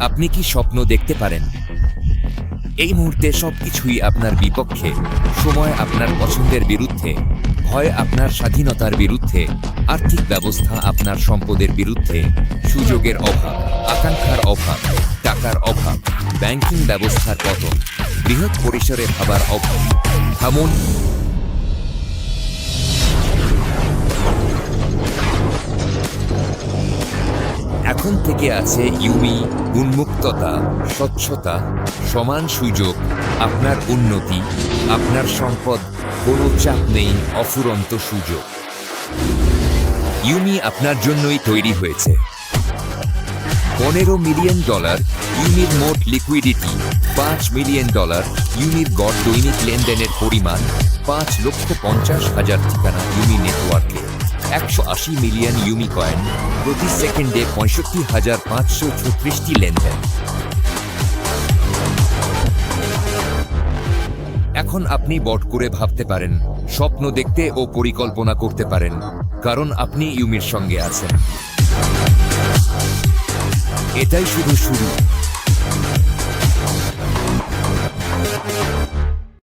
আপনি কি স্বপ্ন দেখতে পারেন? এই মুহূর্তে সবকিছুই আপনার বিপক্ষে, সময় আপনার পছন্দের বিরুদ্ধে, ভয় আপনার স্বাধীনতার বিরুদ্ধে, আর্থিক ব্যবস্থা আপনার সম্পদের বিরুদ্ধে, সুযোগের অভাব, আকাঙ্ক্ষার অভাব, টাকার অভাব, ব্যাংকিং ব্যবস্থার পতন, বৃহৎ পরিসরে ভাবার অভাব থামুন এখন থেকে আছে ইউমি, উন্মুক্ততা, স্বচ্ছতা, সমান সুযোগ, আপনার উন্নতি, আপনার সম্পদ, কোনো চাপ নেই, অফুরন্ত সুযোগ। ইউমি আপনার জন্যই তৈরি হয়েছে। পনেরো মিলিয়ন ডলার ইউনির মোট লিকুইডিটি পাঁচ মিলিয়ন ডলার ইউনির গড় দৈনিক লেনদেনের পরিমাণ, পাঁচ লক্ষ পঞ্চাশ হাজার ঠিকানা ইউনি নেটওয়ার্কে, একশো আশি মিলিয়ন ইউমি কয়েন, প্রতি সেকেন্ডে পঁয়ষট্টি হাজার পাঁচশো ছত্রিশটি লেনদেন। এখন আপনি বট করে ভাবতে পারেন, স্বপ্ন দেখতে ও পরিকল্পনা করতে পারেন, কারণ আপনি ইউমির সঙ্গে আছেন। এটাই শুধু শুরু।